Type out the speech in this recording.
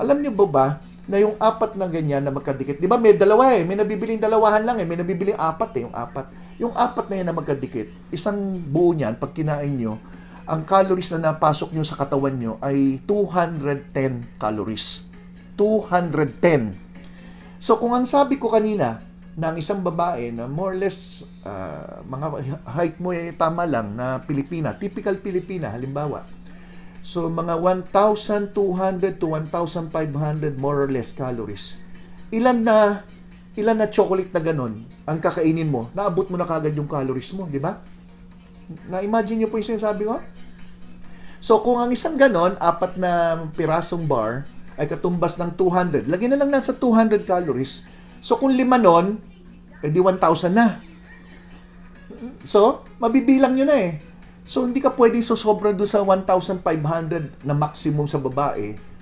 Alam niyo ba ba na yung apat na ganyan na magkadikit, di ba may dalawa eh, may nabibiling dalawahan lang eh, may nabibiling apat eh, yung apat. Yung apat na yan na magkadikit, isang buo niyan, pag kinain nyo, ang calories na napasok nyo sa katawan nyo ay 210 calories. 210. So kung ang sabi ko kanina na ang isang babae na more or less ah, mga height mo ay tama lang na Pilipina, typical Pilipina halimbawa. So mga 1,200 to 1,500 more or less calories. Ilan na ilan na chocolate na ganun ang kakainin mo, naabot mo na kagad yung calories mo, di ba? Na-imagine niyo po yung sinasabi ko? So, kung ang isang ganon, apat na pirasong bar, ay katumbas ng 200, lagyan na lang nasa 200 calories. So, kung lima nun, edi 1,000 na. So, mabibilang nyo na eh. So, hindi ka pwedeng sosobra doon sa 1,500 na maximum sa babae